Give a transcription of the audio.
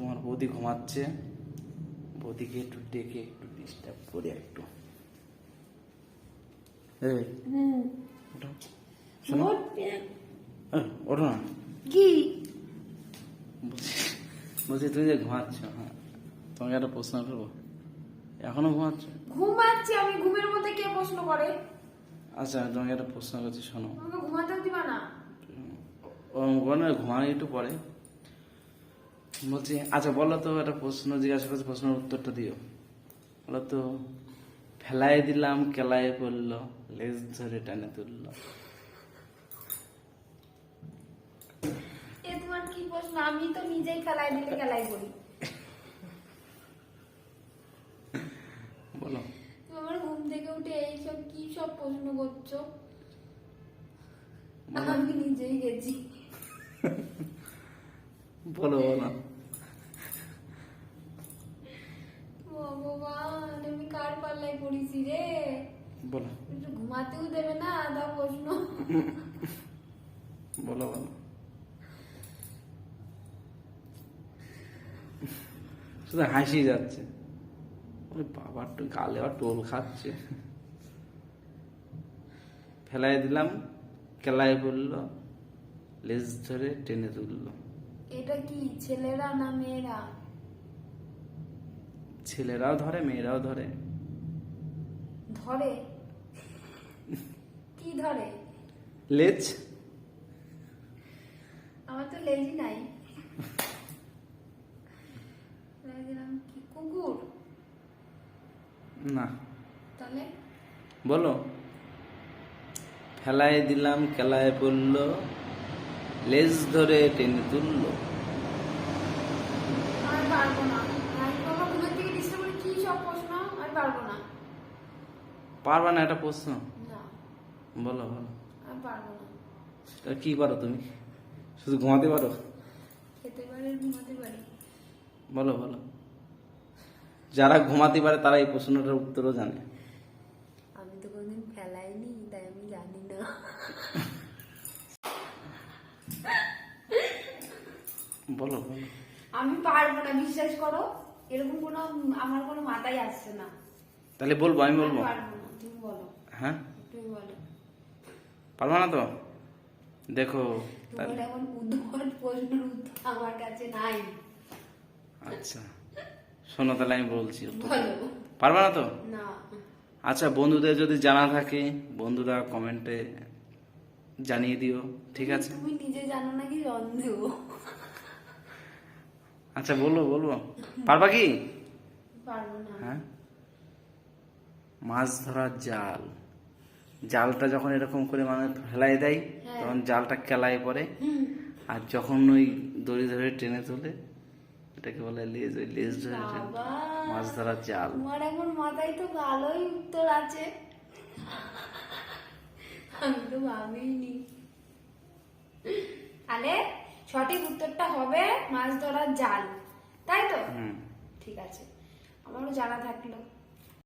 তোমার বৌদি ঘুমাচ্ছে। বৌদিকে একটু ডেকে একটু ডিস্টার্ব করে একটু। শোনো। ওঠো না। কি? বলছি তুমি যে ঘুমাচ্ছ হ্যাঁ। তোমাকে একটা প্রশ্ন করব। এখনও ঘুমাচ্ছ? ঘুমাচ্ছি আমি ঘুমের মধ্যে কে প্রশ্ন করে? আচ্ছা তোমাকে একটা প্রশ্ন করছি শোনো। দিবা না। ঘুমানো একটু পরে। বলছি আচ্ছা বলো তো একটা প্রশ্ন জিজ্ঞাসা করছি প্রশ্নের উত্তরটা দিও। বলো তো ফেলাই দিলাম কেলায় পড়ল লেজ ধরে টানে তুললো। তোমার কি প্রশ্ন? আমি তো নিজেই খেলায় দিলে খেলাই করি বলো। আমার ঘুম থেকে উঠে এইসব কি সব প্রশ্ন করছ? আমি নিজেই গেছি। বলো বলো। ভগবান আমি কার পাল্লায় পড়েছি রে? বলো। একটু ঘুমাতেও দেবে না দাও প্রশ্ন। বলো বলো। শুধু হাসি যাচ্ছে। ওই বাবার তো গালে আর টোল খাচ্ছে। ফেলাই দিলাম কেলায় পড়ল লেজ ধরে টেনে তুললো। এটা কি ছেলেরা না মেয়েরা? ছেলেরাও ধরে মেয়েরাও ধরে। ধরে? কি ধরে? লেজ? আমার তো লেজি নাই। কুকুর? না। তাহলে? বলো। ফেলায় দিলাম কেলায় পড়ল। লেজ ধরে টেনে তুললো আমি পারব না আমি বাবা ঘুমের থেকে ডিস্টার্ব করে কি সব প্রশ্ন আমি পারব না পারবা না একটা প্রশ্ন? বলো বলো। আমি পারব না। তা কি করো তুমি? শুধু ঘুমাতে পারো? খেতে পারি ঘুমাতে পারি? বলো বলো। যারা ঘুমাতে পারে তারা এই প্রশ্নটার উত্তরও জানে। আমি তো কোনোদিন ফেলাইনি তাই আমি জানি না। বলো বলো। আমি পারব না বিশ্বাস করো। এরকম কোনো আমার কোনো মাথায় আসছে না। তাহলে বলব আমি বলব। পারব হ্যাঁ? তুমি বলো। পারব না তো? দেখো তোমার এমন উদ্ভট প্রশ্নের উত্তর আমার কাছে নাই। আচ্ছা। শোনো তাহলে আমি বলছি পারবা না তো? না। আচ্ছা বন্ধুদের যদি জানা থাকে বন্ধুরা কমেন্টে জানিয়ে দিও ঠিক আছে? তুমি নিজে জানো নাকি সন্দেহ আচ্ছা বলব বলব পারবা কি? পারব না। হ্যাঁ? মাছ ধরার জাল। জালটা যখন এরকম করে মানে ফেলাই দেয় হ্যাঁ। তখন জালটা কেলায় পড়ে। হুম, আর যখন ওই দড়ি ধরে টেনে তোলে এটাকে বলে লেজ ওই লেজ ধরে মাছ ধরার জাল। তোমার এখন মাথায় তো ভালোই উত্তর আছে। আমি তো ভাবিনি। তাহলে সঠিক উত্তরটা হবে মাছ ধরার জাল। তাই তো? হুম। ঠিক আছে। আমারও জানা থাকল।